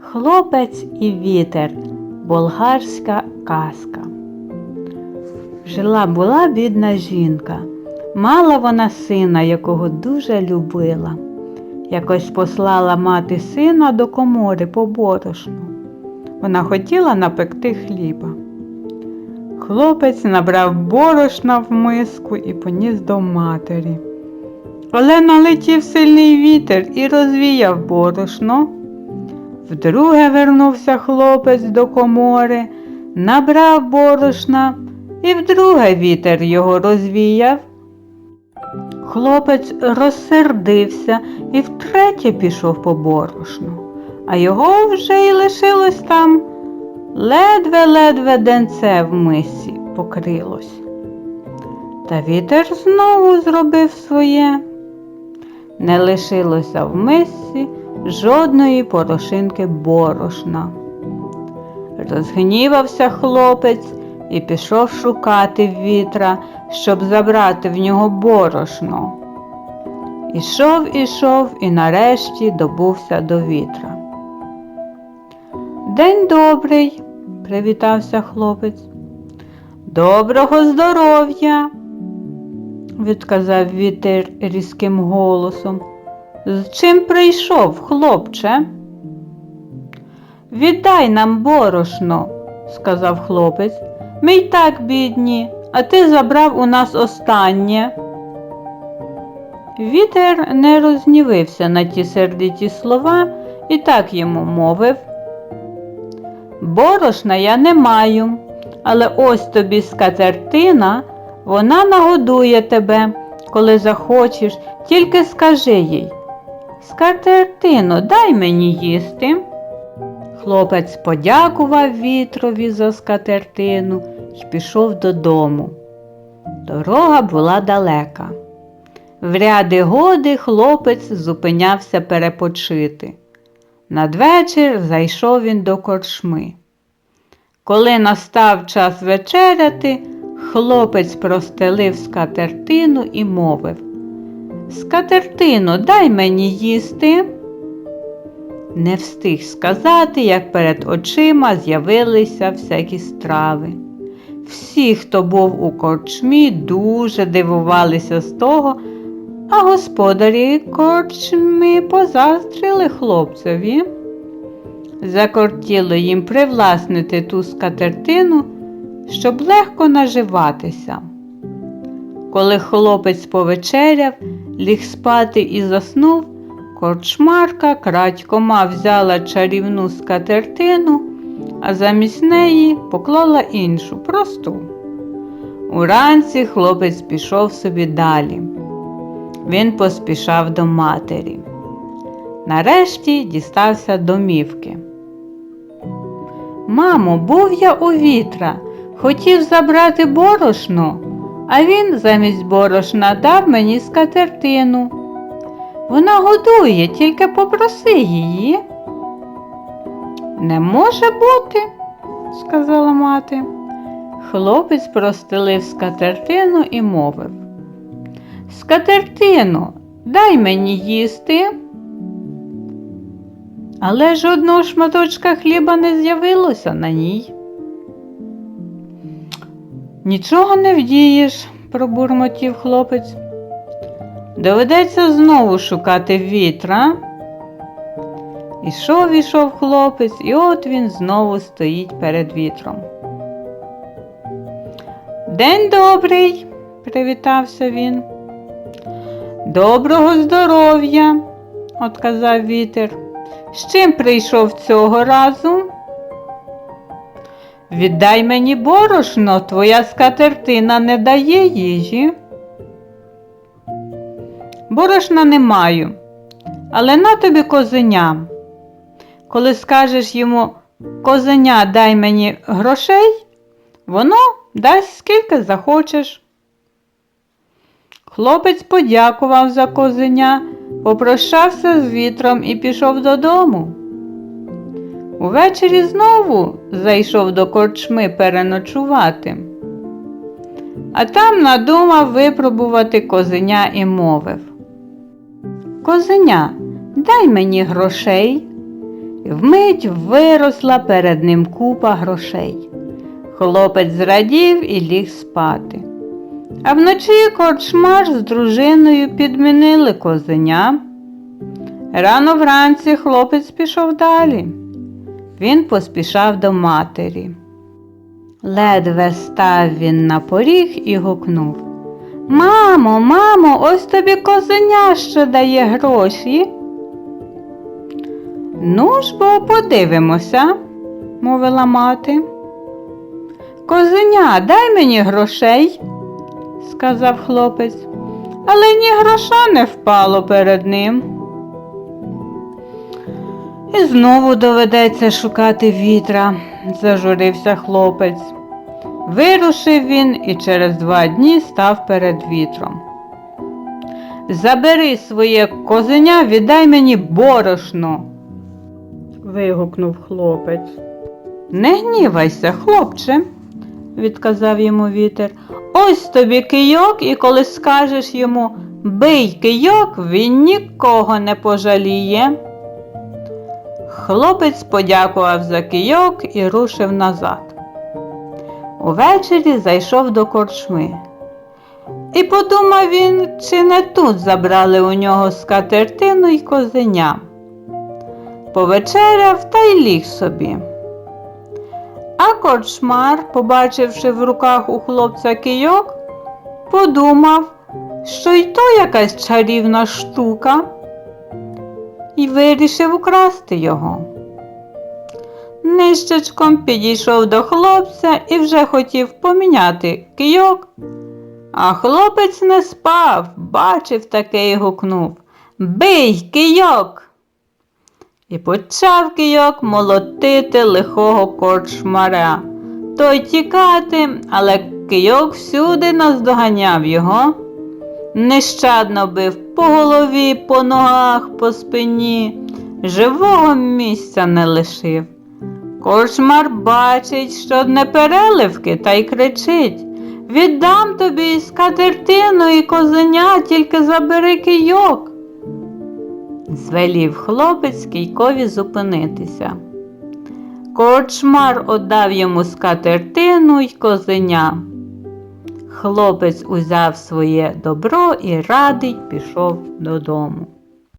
Хлопець і вітер. Болгарська казка. Жила була бідна жінка. Мала вона сина, якого дуже любила. Якось послала мати сина до комори по борошну. Вона хотіла напекти хліба. Хлопець набрав борошна в миску і поніс до матері. Але налетів сильний вітер і розвіяв борошно. Вдруге вернувся хлопець до комори, набрав борошна, і вдруге вітер його розвіяв. Хлопець розсердився і втретє пішов по борошну, а його вже й лишилось там ледве-ледве денце в мисі покрилось. Та вітер знову зробив своє. Не лишилося в мисі жодної порошинки борошна. Розгнівався хлопець і пішов шукати вітра, щоб забрати в нього борошно. Ішов, ішов і нарешті добувся до вітра. День добрий, привітався хлопець. Доброго здоров'я, відказав вітер різким голосом. З чим прийшов, хлопче? Віддай нам борошно, сказав хлопець. Ми й так бідні, а ти забрав у нас останнє. Вітер не рознівився на ті сердиті слова і так йому мовив. Борошна я не маю, але ось тобі скатертина, вона нагодує тебе, коли захочеш, тільки скажи їй. Скатертино, дай мені їсти. Хлопець подякував вітрові за скатертину і пішов додому. Дорога була далека. В ряди годи хлопець зупинявся перепочити. Надвечір зайшов він до корчми. Коли настав час вечеряти, хлопець простелив скатертину і мовив Скатертино, дай мені їсти. Не встиг сказати, як перед очима з'явилися всякі страви. Всі, хто був у корчмі, дуже дивувалися з того, а господарі корчми позаздрили хлопцеві. Закортіло їм привласнити ту скатертину, щоб легко наживатися. Коли хлопець повечеряв, ліг спати і заснув, корчмарка крадькома взяла чарівну скатертину, а замість неї поклала іншу просту. Уранці хлопець пішов собі далі. Він поспішав до матері. Нарешті дістався домівки. Мамо, був я у вітра, хотів забрати борошно, а він замість борошна дав мені скатертину. Вона годує, тільки попроси її. Не може бути, сказала мати. Хлопець простелив скатертину і мовив. Скатертину, дай мені їсти. Але жодного шматочка хліба не з'явилося на ній. Нічого не вдієш, пробурмотів хлопець. Доведеться знову шукати вітра. Ішов, ішов хлопець, і от він знову стоїть перед вітром. День добрий, привітався він. Доброго здоров'я, отказав вітер. З чим прийшов цього разу? Віддай мені борошно, твоя скатертина не дає їжі. Борошна не маю, але на тобі козеня. Коли скажеш йому козеня дай мені грошей, воно дасть скільки захочеш. Хлопець подякував за козеня, попрощався з вітром і пішов додому. Увечері знову зайшов до корчми переночувати, а там надумав випробувати козеня і мовив. Козеня, дай мені грошей. вмить виросла перед ним купа грошей. Хлопець зрадів і ліг спати. А вночі корчмар з дружиною підмінили козеня. Рано вранці хлопець пішов далі. Він поспішав до матері. Ледве став він на поріг і гукнув. Мамо, мамо, ось тобі козеня що дає гроші. Ну ж бо подивимося, мовила мати. Козеня, дай мені грошей, сказав хлопець, але ні гроша не впало перед ним. І знову доведеться шукати вітра, зажурився хлопець. Вирушив він і через два дні став перед вітром. Забери своє козеня, віддай мені борошно, вигукнув хлопець. Не гнівайся, хлопче, відказав йому вітер. Ось тобі кийок, і коли скажеш йому бий кийок, він нікого не пожаліє. Хлопець подякував за кийок і рушив назад. Увечері зайшов до корчми. І подумав він, чи не тут забрали у нього скатертину й козеня. Повечеряв та й ліг собі. А корчмар, побачивши в руках у хлопця кийок, подумав, що й то якась чарівна штука, і вирішив украсти його. Нищечком підійшов до хлопця і вже хотів поміняти кийок. А хлопець не спав, бачив таке і гукнув Бий кийок! І почав кийок молотити лихого корчмаря. Той тікати, але кийок всюди наздоганяв його. Нещадно бив по голові, по ногах, по спині, живого місця не лишив. Корчмар бачить, що не переливки, та й кричить Віддам тобі скатертину і козеня, тільки забери кийок. Звелів хлопець кійкові зупинитися. Корчмар отдав йому скатертину й козеня. Хлопець узяв своє добро і радий пішов додому.